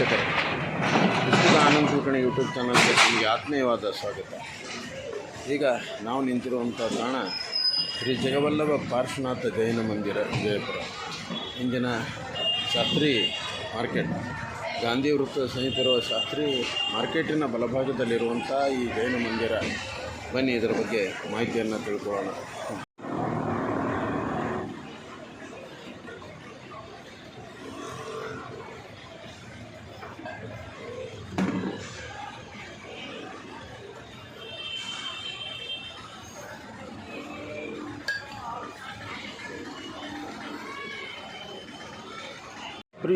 ವೀಕ್ಷಕರೇ ಪುಸ್ತಕ ಆನಂದ್ ಕುಲಕರ್ಣಿ ಯೂಟ್ಯೂಬ್ ಚಾನಲ್ಗೆ ನಿಮಗೆ ಆತ್ಮೀಯವಾದ ಸ್ವಾಗತ. ಈಗ ನಾವು ನಿಂತಿರುವಂಥ ತಾಣ ಶ್ರೀ ಜಗವಲ್ಲಭ ಪಾರ್ಶ್ವನಾಥ ಜೈನ ಮಂದಿರ, ವಿಜಯಪುರ. ಇಂದಿನ ಶಾಸ್ತ್ರಿ ಮಾರ್ಕೆಟ್. ಗಾಂಧಿ ವೃತ್ತ ಸಹಿತಿರುವ ಶಾಸ್ತ್ರಿ ಮಾರ್ಕೆಟಿನ ಬಲಭಾಗದಲ್ಲಿರುವಂಥ ಈ ಜೈನ ಮಂದಿರ. ಬನ್ನಿ, ಇದರ ಬಗ್ಗೆ ಮಾಹಿತಿಯನ್ನು ತಿಳ್ಕೊಳ್ಳೋಣ.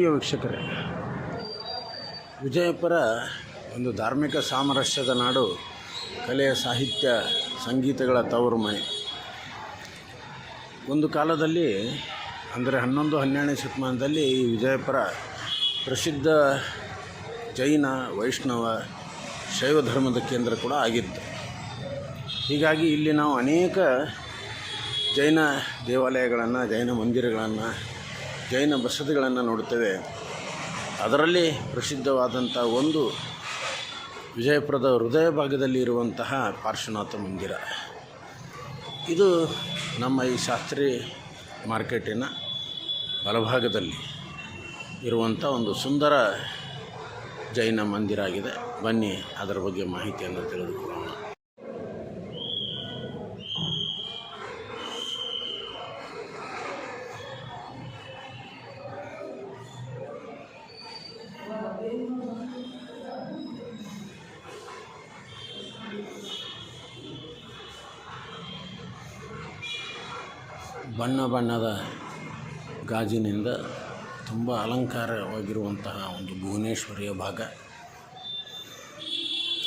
ಪ್ರಿಯ ವೀಕ್ಷಕರೇ, ವಿಜಯಪುರ ಒಂದು ಧಾರ್ಮಿಕ ಸಾಮರಸ್ಯದ ನಾಡು, ಕಲೆಯ ಸಾಹಿತ್ಯ, ಸಂಗೀತಗಳ ತವರು ಮನೆ ಒಂದು ಕಾಲದಲ್ಲಿ, ಅಂದರೆ ಹನ್ನೊಂದು, ಹನ್ನೆರಡನೇ ಶತಮಾನದಲ್ಲಿ ಈ ವಿಜಯಪುರ ಪ್ರಸಿದ್ಧ ಜೈನ, ವೈಷ್ಣವ, ಶೈವ ಧರ್ಮದ ಕೇಂದ್ರ ಕೂಡ ಆಗಿತ್ತು. ಹೀಗಾಗಿ ಇಲ್ಲಿ ನಾವು ಅನೇಕ ಜೈನ ದೇವಾಲಯಗಳನ್ನು, ಜೈನ ಮಂದಿರಗಳನ್ನು ಜೈನ ಬಸದಿಗಳನ್ನು ನೋಡುತ್ತೇವೆ. ಅದರಲ್ಲಿ ಪ್ರಸಿದ್ಧವಾದಂಥ ಒಂದು ವಿಜಯಪುರದ ಹೃದಯ ಭಾಗದಲ್ಲಿ ಇರುವಂತಹ ಪಾರ್ಶ್ವನಾಥ ಮಂದಿರ. ಇದು ನಮ್ಮ ಈ ಶಾಸ್ತ್ರಿ ಮಾರ್ಕೆಟಿನ ಬಲಭಾಗದಲ್ಲಿ ಇರುವಂಥ ಒಂದು ಸುಂದರ ಜೈನ ಮಂದಿರ ಆಗಿದೆ. ಬನ್ನಿ, ಅದರ ಬಗ್ಗೆ ಮಾಹಿತಿಯನ್ನು ತಿಳಿದುಕೊಳ್ಳೋಣ. ಬಣ್ಣ ಬಣ್ಣದ ಗಾಜಿನಿಂದ ತುಂಬ ಅಲಂಕಾರವಾಗಿರುವಂತಹ ಒಂದು ಭುವನೇಶ್ವರಿಯ ಭಾಗ.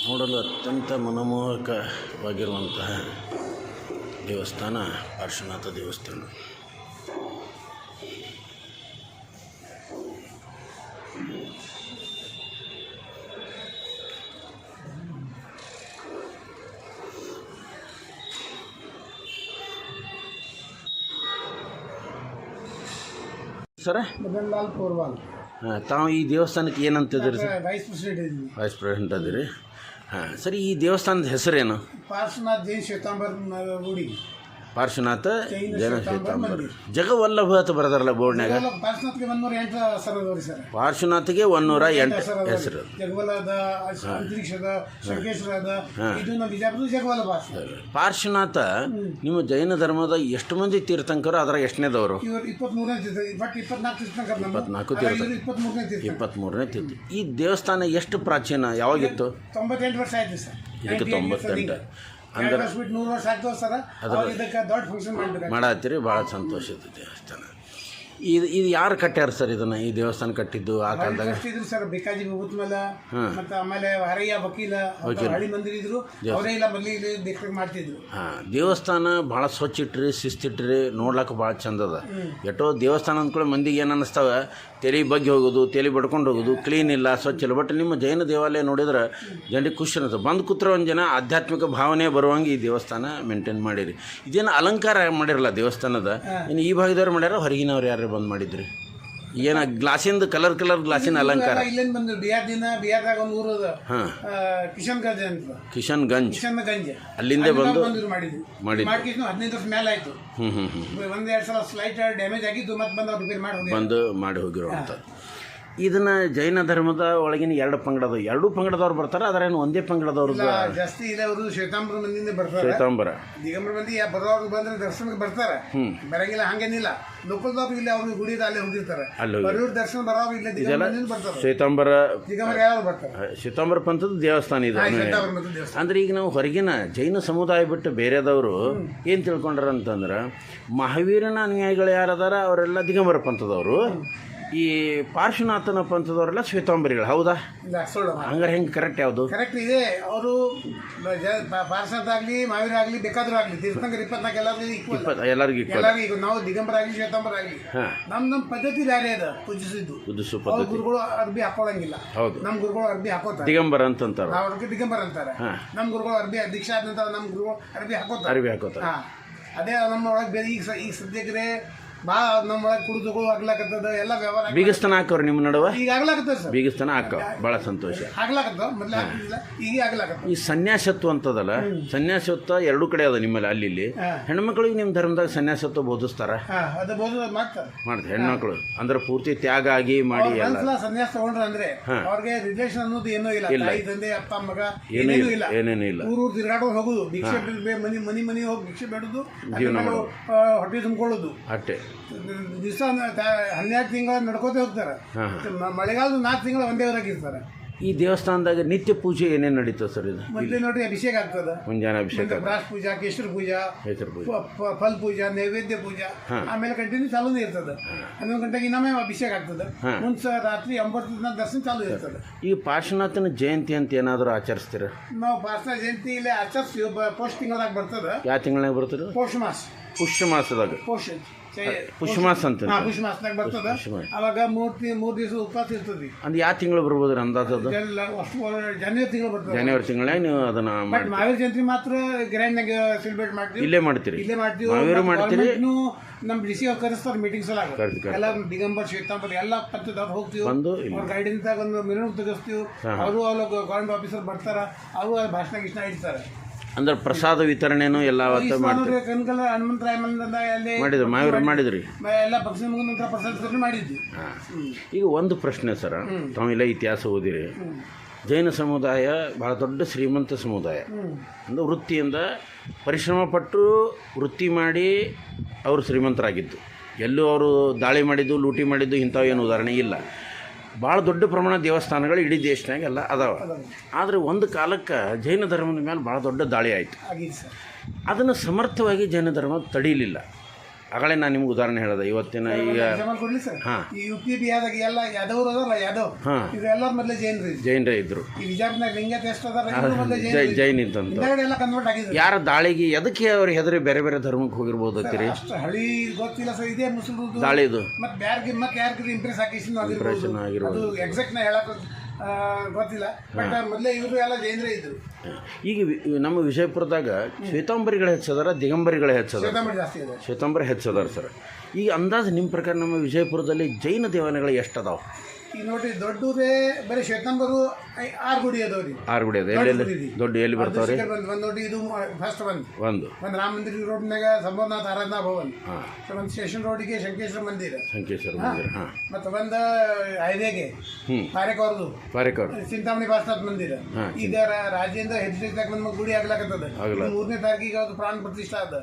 ನೋಡಲು ಅತ್ಯಂತ ಮನಮೋಹಕವಾಗಿರುವಂತಹ ದೇವಸ್ಥಾನ ಪಾರ್ಶ್ವನಾಥ ದೇವಸ್ಥಾನ. ಸರ? ಮದನ್ ಲಾಲ್ ಪೋರ್ವಾಲ್. ಹಾಂ ತಾವು ಈ ದೇವಸ್ಥಾನಕ್ಕೆ ಏನಂತಿದ್ದೀರಿ ಸರ್? ವೈಸ್ ಪ್ರೆಸಿಡೆಂಟ್ ಇದ್ದೀನಿ. ವೈಸ್ ಪ್ರೆಸಿಡೆಂಟ್ ಅದಿರಿ. ಹಾಂ ಸರಿ ಈ ದೇವಸ್ಥಾನದ ಹೆಸರೇನು? ಪಾರ್ಶ್ವನಾಥ್ ಜೈನ್ ಶ್ವೇತಾಂಬರ್ ಗುಡಿ ಪಾರ್ಶ್ವನಾಥ ಜೈನ ಶ್ವೇತಾಂಬರ. ಜಗವಲ್ಲಭ ಅಂತ ಬರದಾರಲ್ಲ ಬೋರ್ಡ್ನಾಗ ಪಾರ್ಶ್ವನಾಥಗೆ ಒಂದೂರ ಎಂಟು ಸರ್ ಅದಾವ್ರಿ ಸರ್. ಪಾರ್ಶ್ವನಾಥಿಗೆ ಒನ್ನೂರ ಎಂಟು ಹೆಸರು ಹೆಸರು ಜಗವಲದ ಅಂತರಿಕ್ಷದ ಶಂಕೇಶ್ವರದ ಹಾ. ಇದು ನಮ್ಮ ಬಿಜಾಪುರ ಜಗವಲ ಪಾರ್ಶ್ವನಾಥ ನಿಮ್ಮ ಜೈನ ಧರ್ಮದ ಎಷ್ಟು ಮಂದಿ ತೀರ್ಥಂಕರು ಅದರ ಎಷ್ಟನೇದವರು? ಇಪ್ಪತ್ನಾಲ್ಕು ತೀರ್ಥ. ಇವರು ಇಪ್ಪತ್ಮೂರನೇ ತೀರ್ಥ. ಇಪ್ಪತ್ತ್ಮೂರನೇ ತೀರ್ಥ. ಈ ದೇವಸ್ಥಾನ ಎಷ್ಟು ಪ್ರಾಚೀನ? ಯಾವಾಗಿತ್ತು ತೊಂಬತ್ತೆಂಟು ವರ್ಷ ಆಯ್ತು ಸರ್. ಇದಕ್ಕೆ 98 ತೊಂಬತ್ತೆಂಟು. ಅಂದ್ರೆ- ವರ್ಷ ಬಿಟ್ಟು ನೂರು ವರ್ಷ ಆಗ್ತದೆ ಸರ್. ಅವಾಗ ಇದಕ್ಕೆ ದೊಡ್ಡ ಫಂಕ್ಷನ್ ಮಾಡ್ಬೇಕು ಮಾಡತ್ತೀರಿ ಭಾಳ ಸಂತೋಷದ ದೇವಸ್ಥಾನ ಇದು ಇದು ಯಾರು ಕಟ್ಟ್ಯಾರ ಸರ್ ಇದನ್ನ ಈ ದೇವಸ್ಥಾನ ಕಟ್ಟಿದ್ದು ಆ ಕಾಲದಾಗ? ಇದ್ರು ಸರ್ ಬೇಕಾಜಿ ಭೂತ್ಮಲ ಹಾಂ. ಮತ್ತೆ ಆಮೇಲೆ ಹರಯ್ಯ ವಕೀಲ ಅವ್ರು ಹಳ್ಳಿ ಮಂದಿರ ಇದ್ರು ಅವರೇ ಇಲ್ಲ ಮಲ್ಲಿ ಇಲ್ಲಿ ಬೇಕಾಗಿ ಮಾಡ್ತಿದ್ರು. ಹಾಂ ದೇವಸ್ಥಾನ ಭಾಳ ಸ್ವಚ್ಛ ಇಟ್ರಿ ಶಿಸ್ತಿಟ್ರಿ ನೋಡ್ಲಕ್ಕೆ ಭಾಳ ಚಂದ ಅದ. ಎಷ್ಟೋ ದೇವಸ್ಥಾನ ಅಂದ್ಕೊಳ್ಳಿ ಮಂದಿಗೆ ಏನು ಅನ್ನಿಸ್ತಾವ ತಲೆ ಬಗ್ಗೆ ಹೋಗೋದು ತಲೆ ಬಡ್ಕೊಂಡು ಹೋಗೋದು ಕ್ಲೀನ್ ಇಲ್ಲ ಸ್ವಚ್ಛ ಇಲ್ಲ. ಬಟ್ ನಿಮ್ಮ ಜೈನ ದೇವಾಲಯ ನೋಡಿದ್ರೆ ಜನರಿಗೆ ಖುಷಿ ಅನ್ನಿಸ್ತದೆ ಬಂದು ಕೂತ್ರೆ ಒಂದು ಜನ ಆಧ್ಯಾತ್ಮಿಕ ಭಾವನೆ ಬರುವಂಗೆ ಈ ದೇವಸ್ಥಾನ ಮೇಂಟೈನ್ ಮಾಡಿರಿ. ಇದೇನು ಅಲಂಕಾರ ಮಾಡಿರಲ್ಲ ದೇವಸ್ಥಾನದ? ಇನ್ನು ಈ ಭಾಗದವ್ರು ಮಾಡ್ಯಾರ ಹೊರಗಿನವ್ರು ಯಾರು ಬಂದು ಮಾಡಿದ್ರಿ? ಏನ ಗ್ಲಾಸಿಂದ ಕಲರ್ ಕಲರ್ ಗ್ಲಾಸಿನ ಅಲಂಕಾರ. ಇಲ್ಲಿಂದ ಬಂದು ಬಿಹಾರ್ ದಿನ ಬಿಹಾರ್ದಾಗ ಒಂದು ಊರು ಅದ ಹಾಂ ಕಿಶನ್ ಗಂಜ್ ಅಂತ ಕಿಶನ್ ಗಂಜ್ ಕಿಶನ್ ಗಂಜ್. ಅಲ್ಲಿಂದ ಬಂದು ಮಾಡಿದ್ವಿ. ಮಾಡಿದ್ವಿ ಮಾಡಿ ಹದಿನೈದು ವರ್ಷ ಮೇಲೆ ಆಯ್ತು. ಹ್ಞೂ ಹ್ಞೂ ಹ್ಞೂ ಒಂದ್ ಎರಡು ಸಲ ಸ್ಲೈಟ್ ಡ್ಯಾಮೇಜ್ ಆಗಿದ್ದು ಮತ್ತೆ ಬಂದು ರಿಪೇರ್ ಮಾಡಿ ಹೋಗಿರೋ ಬಂದು ಮಾಡಿ ಹೋಗಿರುವಂಥದ್ದು ಇದನ್ನ ಜೈನ ಧರ್ಮದ ಒಳಗಿನ ಎರಡು ಪಂಗಡದ ಎರಡೂ ಪಂಗಡದವ್ರು ಬರ್ತಾರೆ ಅದರೇನು ಒಂದೇ ಪಂಗಡದವ್ರು ಜಾಸ್ತಿ ಇಲ್ಲ ಅವರು ಶ್ವೇತಾಂಬರ ಮಂದಿಯಿಂದ ಬರ್ತಾರೆ. ಶ್ವೇತಾಂಬರ. ದಿಗಂಬರ ಮಂದಿ ಬರೋರು ಬಂದ್ರೆ ದರ್ಶನಕ್ಕೆ ಬರ್ತಾರೆ. ಬರಂಗಿಲ್ಲ ಹಂಗೇನಿಲ್ಲ. ಲೋಕಲ್ದವ್ರು ಇಲ್ಲಿ ಅವ್ರಿಗೆ ಗುಡಿ ಅಲ್ಲೇ ಹೋಗಿರ್ತಾರೆ ಅಲ್ಲಿ ಬರೋರು ದರ್ಶನ ಬರೋರು ಇಲ್ಲ ಬರ್ತಾರೆ. ಶ್ವೇತಾಂಬರ ದಿಗಂಬರ ಯಾರು ಬರ್ತಾರೆ? ಶ್ವೇತಾಂಬರ ಪಂಥದ ದೇವಸ್ಥಾನ ಇದೆ. ಅಂದ್ರೆ ಈಗ ನಾವು ಹೊರಗಿನ ಜೈನ ಸಮುದಾಯ ಬಿಟ್ಟು ಬೇರೆದವರು ಏನು ತಿಳ್ಕೊಂಡ್ರ ಅಂತಂದ್ರೆ ಮಹಾವೀರನ ಅನುಯಾಯಿಗಳು ಯಾರದಾರ ಅವರೆಲ್ಲ ದಿಗಂಬರ ಪಂಥದವರು. ಈ ಪಾರ್ಶ್ವನಾಥನ ಪಂಥದವರೆಲ್ಲ ಶ್ವೇತಾಂಬರಿಗಳು ಹೌದಾ? ಇಲ್ಲ ಸುಳ್ಳು ಹಂಗಾರೆ ಹೆಂಗೆ ಕರೆಕ್ಟ್ ಯಾವುದು? ಕರೆಕ್ಟ್ ಇದೆ ಅವರು ಪಾರ್ಶ್ವನಾಥ ಆಗಲಿ ಮಾವೀರ ಆಗಲಿ ಬೇಕಾದ್ರೂ ಆಗಲಿ ತೀರ್ಥಂಕರ್ ಇಪ್ಪತ್ನಾಲ್ಕು ಎಲ್ಲರಿಗೂ ಇಪ್ಪತ್ತು ಎಲ್ಲರಿಗೂ ಎಲ್ಲರಿಗೂ ಈಗ ನಾವು ದಿಗಂಬರ ಆಗಲಿ ಶ್ವೇತಾಂಬರ ಆಗಲಿ. ನಮ್ಮ ನಮ್ಮ ನಮ್ ಪದ್ಧತಿ ಬೇರೆ ಅದ ಪೂಜಿಸಿದ್ದು ಅವ್ರ ಪದ್ಧತಿ. ಗುರುಗಳು ಅರ್ಬಿ ಹಾಕೊಳ್ಳಂಗಿಲ್ಲ ಹೌದು. ನಮ್ಮ ಗುರುಗಳು ಅರ್ಬಿ ಹಾಕೋತಾರೆ. ದಿಗಂಬರ ಅಂತಂತಾರೆ. ಅವ್ರಿಗೆ ದಿಗಂಬರ ಅಂತಾರೆ. ನಮ್ಮ ನಮ್ ಗುರುಗಳು ಅರ್ಬಿ ದೀಕ್ಷಾ ಆದ ನಂತರ ನಮ್ ಗುರುಗಳು ಅರ್ಬಿ ಹಾಕೋತಾರೆ. ಅರ್ಬಿ ಹಾಕೋತಾರೆ. ಹಾ. ಅದೇ ನಮ್ಮ ಒಳಗೆ ಬೇರೆ ಈಗ ಈಗ ಸದ್ಯಕ್ಕೆ ಭಾಳ ನಮ್ಮೊಳಗೆ ಕುಡಿದು ಆಗ್ಲಾಕತ್ತದ ಎಲ್ಲ ವ್ಯವಹಾರ ಬೀಗಸ್ತನ ಹಾಕವ್ರಿ ನಿಮ್ಮ ನಡುವೆ. ಈಗ ಆಗ್ಲಾಕತ್ತದ ಸರ್. ಬೀಗಸ್ತನ ಹಾಕವ್ ಭಾಳ ಸಂತೋಷ. ಆಗ್ಲಾಕತ್ತದ ಮೊದ್ಲು ಆಗ್ತಿದ್ದಿಲ್ಲ ಈಗ ಆಗ್ಲಾಕತ್ತದ. ಈ ಸನ್ಯಾಸತ್ವ ಅಂತದಲ್ಲ ಸನ್ಯಾಸತ್ವ ಎರಡು ಕಡೆ ಅದ ನಿಮ್ಮಲ್ಲಿ ಅಲ್ಲಿ ಇಲ್ಲಿ. ಹೆಣ್ಮಕ್ಳಿಗೆ ನಿಮ್ಮ ಧರ್ಮದಾಗ ಸನ್ಯಾಸತ್ವ ಬೋಧಿಸ್ತಾರ? ಹಾ ಅದು ಬೋದು ಮಾಡ್ತಾರೆ. ಮಾಡ್ತಾರೆ ಹೆಣ್ಮಕ್ಳು. ಅಂದ್ರೆ ಪೂರ್ತಿ ತ್ಯಾಗ ಆಗಿ ಮಾಡಿ ಎಲ್ಲ. ಒಂದ್ಸಲ ಸನ್ಯಾಸ ತಗೊಂಡ್ರೆ ಅಂದ್ರೆ ಅವ್ರಿಗೆ ರಿಲೇಷನ್ ಅನ್ನೋದು ಏನೂ ಇಲ್ಲ. ತಾಯಿ ತಂದೆ ಅಪ್ಪ ಮಗ ಏನೂ ಏನೇನು ಇಲ್ಲ. ಇಲ್ಲ. ಏನೇನು ಇಲ್ಲ. ಊರು ತಿರ್ಗಾಡೋದು ಹೋಗುದು. ಭಿಕ್ಷೆ ಬಿಡ್ಬೇ- ಮನಿ ಮನಿ ಮನಿ ಹೋಗಿ ಭಿಕ್ಷೆ ಬೇಡುದು. ಜೀವನ ಆ, ಹೊಟ್ಟೆ ತುಂಬಿಕೊಳ್ಳೋದು. ಅಟ್ಟೆ ದಿವಸ ಹನ್ನೆರಡು ತಿಂಗಳ ನಡ್ಕೋತ ಹೋಗ್ತಾರೆ. ಮಳೆಗಾಲದ ನಾಲ್ಕು ತಿಂಗಳು ಒಂದೇ ಊರಾಗ ಇರ್ತಾರೆ. ಈ ದೇವಸ್ಥಾನದಾಗ ನಿತ್ಯ ಪೂಜೆ ಏನೇನು ನಡೀತದೆ ಸರ್ ಇದು? ಮೊದಲೇ ನೋಡಿ ಅಭಿಷೇಕ ಆಗ್ತದೆ. ಮುಂಜಾನೆ ಅಭಿಷೇಕ ಬ್ರಾಸ್ ಪೂಜಾ ಕೇಸರಿ ಪೂಜಾ ಹೆಸರು ಪೂಜೆ. ಫಲ್ ಪೂಜಾ ನೈವೇದ್ಯ ಪೂಜಾ. ಆಮೇಲೆ ಕಂಟಿನ್ಯೂ ಚಾಲೂನೇ ಇರ್ತದೆ. ಹನ್ನೊಂದು ಗಂಟೆಗೆ ಇನ್ನೊಮ್ಮೆ ಅಭಿಷೇಕ ಆಗ್ತದೆ. ಮುಂಚೆ ರಾತ್ರಿ ಒಂಬತ್ತು ದಿನ ದರ್ಶನ ಚಾಲು ಇರ್ತದೆ. ಈ ಪಾರ್ಶ್ವನಾಥನ ಜಯಂತಿ ಅಂತ ಏನಾದರೂ ಆಚರಿಸ್ತೀರ? ನಾವು ಪಾರ್ಶ್ವ ಜಯಂತಿ ಇಲ್ಲೇ ಆಚರಿಸ್ತೀವಿ ಪೋಷ ತಿಂಗಳಾಗ ಬರ್ತದೆ. ಯಾವ ತಿಂಗಳಾಗ ಬರ್ತದೆ? ಪೋಷ ಮಾಸ ಪುಷ್ಯ ಮಾಸದಾಗ ಪೋಷ ಪುಷ್ಯ ಮಾಸ ಅಂತ ಹಾ ಪುಷ ಮಾಸದಾಗ ಬರ್ತದೆ. ಅವಾಗ ಮೂರ್ ಮೂರ್ ದಿವಸ ಉಪವಾಸ ಇರ್ತದೆ. ಅಂದ್ ಯಾವ ತಿಂಗಳು ಬರ್ಬೋದು ಅಂದಾಜದು ಜನವರಿ ತಿಂಗಳು ಬರ್ತದೆ. ಜನವರಿ ತಿಂಗಳಾಗ ನೀವು ಅದನ್ನ ಬಟ್ ಮಹಾವೀರ ಜಯಂತಿ ಮಾತ್ರ ಗ್ರ್ಯಾಂಡ್ ಆಗಿ ಸೆಲೆಬ್ರೇಟ್ ಮಾಡ್ತೀವಿ. ಇಲ್ಲೇ ಮಾಡ್ತೀವಿ ಇಲ್ಲೇ ಮಾಡ್ತೀವಿ. ಮಹಾವೀರ ಮಾಡ್ತೀರಿ? ಗೌರ್ಮೆಂಟ್ನು ನಮ್ ಡಿ ಸಿ ಅವ್ರು ಕರೆಸ್ತಾರೆ ಮೀಟಿಂಗ್ಸ್ ಎಲ್ಲ. ಎಲ್ಲ ದಿಗಂಬರ್ ಶ್ವೇತಾಂಬರ್ ಎಲ್ಲ ಪಂಚದವ್ರು ಹೋಗ್ತೀವಿ. ಇಲ್ಲಿ ಅವ್ರ ಗೈಡೆನ್ಸ್ ಒಂದು ಮಿನಿಮಮ್ ತೆಗಿಸ್ತೀವಿ. ಅವರು ಅವ್ರ ಗೌರ್ಮೆಂಟ್ ಆಫೀಸರ್ ಬರ್ತಾರ. ಅವರು ಭಾಷಣ ಇಷ್ಟ ಇಡ್ತಾರೆ. ಅಂದ್ರೆ ಪ್ರಸಾದ ವಿತರಣೆನೂ ಎಲ್ಲ ಅವತ್ತು ಮಾಡಿದ್ರು ಕನಕಲ ಹನುಮಂತರಾಯ ಮಂದಿರ ಅಲ್ಲಿ ಮಾಡಿದ್ರಿ ಮಾವಿರ ಮಾಡಿದ್ರಿ? ಎಲ್ಲ ಪಕ್ಷ ಮುಗಿದ ನಂತರ ಪ್ರಸಾದ ವಿತರಣೆ ಮಾಡಿದ್ವಿ. ಈಗ ಒಂದು ಪ್ರಶ್ನೆ ಸರ ತಾವೆಲ್ಲ ಇತಿಹಾಸ ಓದಿರಿ. ಜೈನ ಸಮುದಾಯ ಭಾಳ ದೊಡ್ಡ ಶ್ರೀಮಂತ ಸಮುದಾಯ. ಅಂದರೆ ಅಂದ್ರೆ ವೃತ್ತಿಯಿಂದ ಪರಿಶ್ರಮ ಪಟ್ಟು ವೃತ್ತಿ ಮಾಡಿ ಅವರು ಶ್ರೀಮಂತರಾಗಿದ್ದು. ಎಲ್ಲೂ ಅವರು ದಾಳಿ ಮಾಡಿದ್ದು ಲೂಟಿ ಮಾಡಿದ್ದು ಇಂಥವು ಏನು ಉದಾಹರಣೆ ಇಲ್ಲ. ಭಾಳ ದೊಡ್ಡ ಪ್ರಮಾಣ ದೇವಸ್ಥಾನಗಳು ಇಡೀ ದೇಶನಾಗ ಎಲ್ಲ ಅದಾವ. ಆದರೆ ಒಂದು ಕಾಲಕ್ಕೆ ಜೈನ ಧರ್ಮದ ಮೇಲೆ ಭಾಳ ದೊಡ್ಡ ದಾಳಿ ಆಯಿತು. ಅದನ್ನು ಸಮರ್ಥವಾಗಿ ಜೈನ ಧರ್ಮ ತಡೀಲಿಲ್ಲ. ಆಗಲೇ ನಾನು ನಿಮ್ಗೆ ಉದಾಹರಣೆ ಹೇಳಿದೆ ಇವತ್ತಿನ ಈಗ ಜಮಾಲ್ ಕೊಡ್ಲಿ ಸರ್. ಹಾ. ಈ ಯು ಪಿ ಬಿಹಾರದಾಗ ಎಲ್ಲ ಯಾದವ್ರು ಅದಾರ ಯಾದವ್. ಹಾಂ. ಇದು ಎಲ್ಲರ ಮೊದಲೇ ಜೈನರು. ಜೈನರೇ ಇದ್ದರು ಈ ವಿಜಯಪುರನಾಗ ಲಿಂಗ ಎಷ್ಟು ಅದಾರ ಇವ್ರು ಮೊದಲೇ ಜೈ ಜೈನ್ ಇದ್ದಂತ. ಹಿಂದಗಡೆ ಎಲ್ಲ ಕನ್ವರ್ಟ್ ಆಗಿದ್ರು. ಯಾರ ದಾಳಿಗೆ ಎದಕ್ಕೆ ಅವ್ರು ಹೆದರಿ ಬೇರೆ ಬೇರೆ ಧರ್ಮಕ್ಕೆ ಹೋಗಿರ್ಬೋದು ಅಂತೀರಿ ಅಷ್ಟು ಹಳಿ ಗೊತ್ತಿಲ್ಲ ಸರ್ ಇದೇ ಮುಸ್ಲಿಮ್ದು ದಾಳಿದು. ಮತ್ತೆ ಬ್ಯಾರ್ಗೆ ಮತ್ತೆ ಯಾರಿಗೆ ಇಂಪ್ರೆಸ್ Impression ಆಗಿರ್ಬೋದು. ಅದು ಎಕ್ಸಾಕ್ಟ್ ನಾ ಹೇಳಕ್ ಆ, ಗೊತ್ತಿಲ್ಲ. ಬಟ್ ಮೊದಲೇ ಇವರು ಎಲ್ಲ ಜೈನರೇ ಇದ್ರು. ಈಗ ವಿ- ನಮ್ಮ ವಿಜಯಪುರದಾಗ ಶ್ವೇತಾಂಬರಿಗಳು ಹೆಚ್ಚದಾರ ದಿಗಂಬರಿಗಳು ಹೆಚ್ಚದಾರ? ಶ್ವೇತಾಂಬರಿ ಜಾಸ್ತಿ ಇದೆ. ಶ್ವೇತಾಂಬರಿ ಹೆಚ್ಚದಾರ ಸರ್. ಈಗ ಅಂದಾಜು ನಿಮ್ಮ ಪ್ರಕಾರ ನಮ್ಮ ವಿಜಯಪುರದಲ್ಲಿ ಜೈನ ದೇವಾಲಯಗಳು ಎಷ್ಟು ಅದಾವ ಈಗ ನೋಡ್ರಿ ದೊಡ್ಡದೇ ಬರೀ ಶ್ವೇತಾಂಬರು ಐ- ಆರು ಗುಡಿ ಅದಾವ್ರಿ ಆರು ಗುಡಿ ಅದ ಎಲ್ಲೆಲ್ಲಿ ದೊಡ್ಡ ಎಲ್ಲಿ ಬರ್ತಾವ್ರಿ ಬಂದು ನೋಡಿ ಇದು ಫಸ್ಟ್ ಒಂದ್ ಒಂದು ಒಂದು ರಾಮ ಮಂದಿರ ರೋಡ್ನಾಗ ಸಂಬೋಧನಾಥ ಆರಾಧನಾ ಭವನ್. ಒಂದು ಸ್ಟೇಷನ್ ರೋಡಿಗೆ ಶಂಕೇಶ್ವರ ಮಂದಿರ. ಶಂಕೇಶ್ವರ ಮಂದಿರ ಮತ್ತು ಒಂದು ಹೈವೇಗೆ. ಹ್ಞೂ ಪಾರೆಕವ್ರದ್ದು ಚಿಂತಾಮಣಿ ಭಾಸ್ನಾಥ್ ಮಂದಿರ. ಈಗ ರಾಜೇಂದ್ರ ಹೆಜ್ಜೆ ನಮ್ಮ ಗುಡಿ ಆಗ್ಲಾಕತ್ತದ. ಆಗ್ಲಾಕ- ಮೂರನೇ ತಾರೀಕಿಗೆ ಅದು ಪ್ರಾಣ ಪ್ರತಿಷ್ಠಾ ಅದ.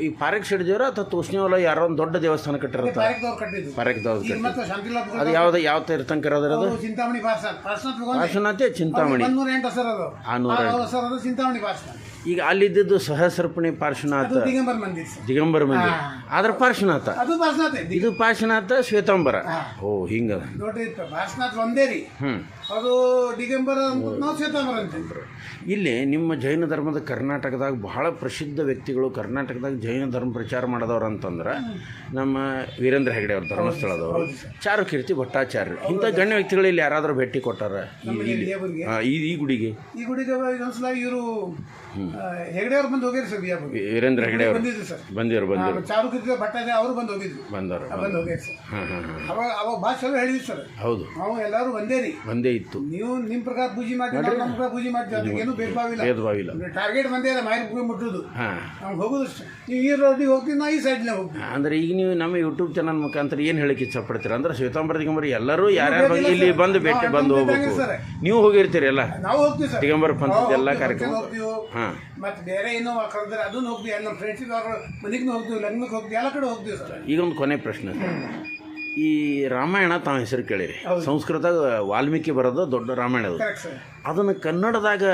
ಈ ಪಾರೇಕ್ ಸಿಡಿದೇವ್ರ ಅಥವಾ ತೋಸ್ನಿವಲ್ಲ ಯಾರೋ ಒಂದು ದೊಡ್ಡ ದೇವಸ್ಥಾನ ಕಟ್ಟಿರತ್ತ? ಪಾರೆಕದವ್ರು ಕಟ್ಟಿದ್ದು. ಪಾರೇಕ್ದವ್ರು ಈಗ ಕಟ್ಟಿ ಮತ್ತೆ ಶಾಂತಿಲಾಲ್ ಅದು ಯಾವ್ದು ಯಾವ ತೀರ್ಥಂಕರ ಅದರ ಅದು ಚಿಂತಾಮಣಿ ಭಗವಾನ್ ಪಾರ್ಶ್ವನಾಥೆ ಚಿಂತಾಮಣಿ. ಒಂದೂರ ಎಂಟು ಸರ್ ಅದು. ಆ ನೂರ ಆ ಹೆಸರು ಅದು ಚಿಂತಾಮಣಿ ಭಾಸ್ನಾಥ್ ಈಗ ಅಲ್ಲಿದ್ದು ಸಹಸ್ರಪಣಿ ಪಾರ್ಶ್ವನಾಥ. ದಿಗಂಬರ್ ಮಂದಿರ ಸರ್. ದಿಗಂಬರ ಮಂದಿರ. ಆದ್ರ ಪಾರ್ಶ್ವನಾಥ. ಇದು. ಪಾರ್ಶ್ವನಾಥ ಶ್ವೇತಾಂಬರ. ಓ ಹಿಂಗ. ಭಾಸ್ನಾಥ್ ಒಂದೇ ರೀ. ಅದು ದಿಗಂಬರ ಶ್ವೇತಾಂಬರ ಇಲ್ಲಿ ನಿಮ್ಮ ಜೈನ ಧರ್ಮದ ಕರ್ನಾಟಕದಾಗ ಬಹಳ ಪ್ರಸಿದ್ಧ ವ್ಯಕ್ತಿಗಳು ಕರ್ನಾಟಕದಾಗ ಜೈನ ಧರ್ಮ ಪ್ರಚಾರ ಮಾಡಿದವ್ರು ಅಂತಂದ್ರೆ ನಮ್ಮ ವೀರೇಂದ್ರ ಹೆಗಡೆ ಅವ್ರ ಧರ್ಮಸ್ಥಳದವರು ಚಾರುಕೀರ್ತಿ ಭಟ್ಟಾಚಾರ್ಯರು. ಇಂಥ ಗಣ್ಯ ವ್ಯಕ್ತಿಗಳು ಇಲ್ಲಿ ಯಾರಾದರೂ ಭೇಟಿ ಕೊಟ್ಟಾರ? ಈ- ಗುಡಿಗೆ? ಈ ಗುಡಿಗೆ ಇವರು ಹೆಗಡೆ ಅವ್ರು ಬಂದು ಹೋಗಿರಿ ಸರ್ ಬಿಜಾಪುರ. ವೀರೇಂದ್ರ ಹೆಗಡೆ ಅವರು ಬಂದಿದ್ರು ಸರ್. ಬಂದಿರು ಬಂದಿರು ಚಾರುಕೃತಿ ಭಟ್ಟಾಚಾರ್ಯ ಅವರು ಬಂದು ಹೋಗಿದ್ರು. ಬಂದವರು ಬಂದು ಹೋಗಿರಿ ಸರ್. ಹಾಂ ಹಾಂ ಹಾಂ. ಅವಾಗ ಅವಾಗ ಭಾಳ ಚಲೋ ಹೇಳಿದ್ವಿ ಸರ್. ಹೌದು. ನಾವು ಎಲ್ಲರೂ ಒಂದೇ ರೀ. ಒಂದೇ ಇತ್ತು. ನೀವು ನಿಮ್ಮ ಪ್ರಕಾರ ಪೂಜೆ ಮಾಡ್ತೀವಿ ನಾವು ನಮ್ಮ ಪ್ರಕಾರ ಪೂಜೆ ಮಾಡ್ತೀವಿ ಅದಕ್ಕೆ ಏನು ಭೇದ ಭಾವ ಇಲ್ಲ. ಇಲ್ಲ. ಟಾರ್ಗೆಟ್ ಬಂದೇ ಇಲ್ಲ ಮಾರಿ ಪೂಜೆ ಮುಟ್ಟುದು. ಹಾಂ. ನಾವು ಹೋಗುದು ಅಷ್ಟೇ. ನೀವು ಈ ರೋಡಿಗೆ ಹೋಗ್ತೀವಿ ನಾ ಈ ಸೈಡ್ನೇ ಹೋಗ್ತೀವಿ. ಅಂದ್ರೆ ಈಗ ನೀವು ನಮ್ಮ ಯೂಟ್ಯೂಬ್ ಚಾನಲ್ ಮುಖಾಂತರ ಏನು ಹೇಳಕ್ಕೆ ಇಷ್ಟಪಡ್ತೀರಾ? ಅಂದ್ರೆ ಶ್ವೇತಾಂಬರ ದಿಗಂಬರ್ ಎಲ್ಲರೂ ಯಾರ್ಯಾರು ಇಲ್ಲಿ ಬಂದು ಭೇಟಿ ಬಂದು ಹೋಗ್ಬೇಕು. ನೀವು ಹೋಗಿರ್ತೀರಿ ಎಲ್ಲ. ನಾವು ಹೋಗ್ತೀವಿ ಸರ್. ದಿಗಂಬರ ಪಂಥದ ಎಲ್ಲ ಕಾರ್ಯಕ್ರಮ. ಹೋಗ್ತೀವಿ. ಹಾಂ. ಮತ್ತೆ ಬೇರೆ ಏನೋ ಕರೆದ್ರೆ ಅದನ್ನು ಹೋಗ್ತೀವಿ ಎಲ್ಲ ನಮ್ಮ ಫ್ರೆಂಡ್ಸಿಗೆ ಅವ್ರ ಮನೆಗೂ ಹೋಗ್ತೀವಿ ಲಗ್ನಕ್ಕೆ ಹೋಗ್ತೀವಿ ಎಲ್ಲ ಕಡೆ ಹೋಗ್ತೀವಿ ಸರ್. ಈಗೊಂದು ಕೊನೆ ಪ್ರಶ್ನೆ ಸರ್. ಈ ರಾಮಾಯಣ ತಾವು ಹೆಸರು ಕೇಳಿರಿ. ಸಂಸ್ಕೃತ ವಾಲ್ಮೀಕಿ ಬರೋದು ದೊಡ್ಡ ರಾಮಾಯಣ ಅದು ಅದನ್ನು ಕನ್ನಡದಾಗ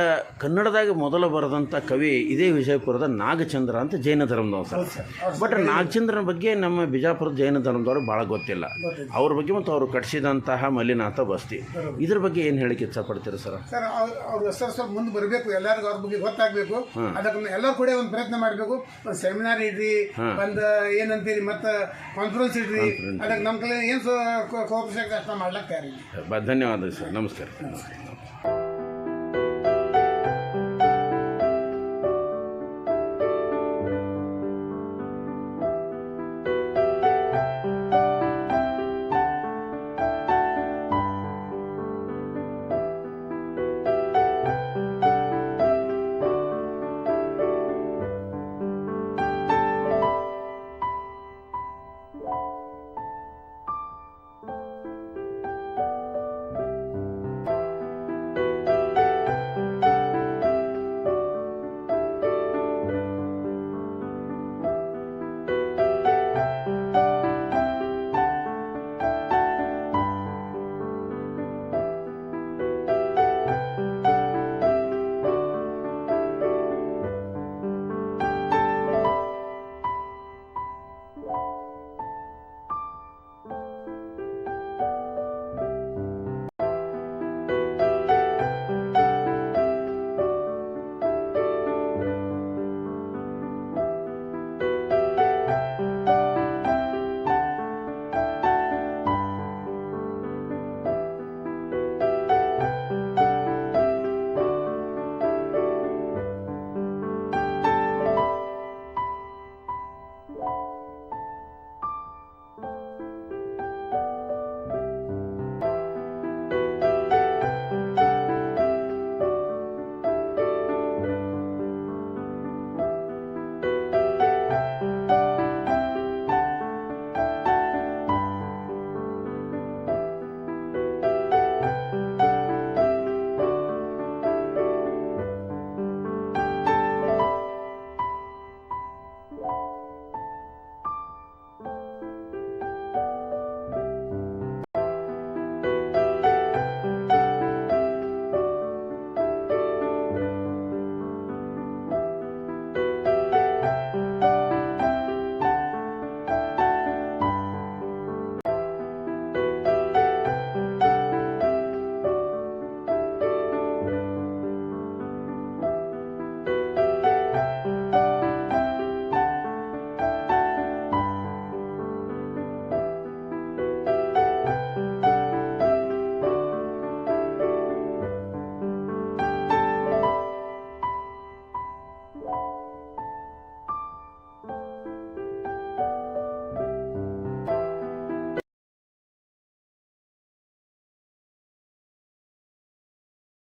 ಕನ್ನಡದಾಗ ಮೊದಲು ಬರೆದಂಥ ಕವಿ ಇದೇ ವಿಜಯಪುರದ ನಾಗಚಂದ್ರ ಅಂತ ಜೈನ ಧರ್ಮದವರು ಸರ್. ಬಟ್ ನಾಗಚಂದ್ರನ ಬಗ್ಗೆ ನಮ್ಮ ಬಿಜಾಪುರದ ಜೈನ ಧರ್ಮದವ್ರು ಭಾಳ ಗೊತ್ತಿಲ್ಲ. ಅವ್ರ ಬಗ್ಗೆ ಮತ್ತು ಅವರು ಕಟ್ಟಿಸಿದಂತಹ ಮಲ್ಲಿನಾಥ ಬಸ್ತಿ. ಇದ್ರ ಬಗ್ಗೆ ಏನು ಹೇಳಿಕೆ ಇಷ್ಟಪಡ್ತೀರಿ ಸರ್? ಸರ್ ಅವ್ರ ಸರ್ ಹೆಸರು ಸ್ವಲ್ಪ ಮುಂದೆ ಬರಬೇಕು. ಎಲ್ಲರಿಗೂ ಅವ್ರ ಬಗ್ಗೆ ಗೊತ್ತಾಗಬೇಕು. ಅದಕ್ಕೆ ಎಲ್ಲರೂ ಕೂಡ ಒಂದು ಪ್ರಯತ್ನ ಮಾಡಬೇಕು. ಒಂದು ಸೆಮಿನಾರ್ ಇಡ್ರಿ ಒಂದು ಏನಂತೀರಿ ಮತ್ತು ಕಾನ್ಫರೆನ್ಸ್ ಇಡ್ರಿ. ಅದಕ್ಕೆ ನಮ್ಮ ಕಲೆ ಏನು ಕೋಪರೇಷನ್ ಬ ಧನ್ಯವಾದ ಸರ್. ನಮಸ್ಕಾರ. you.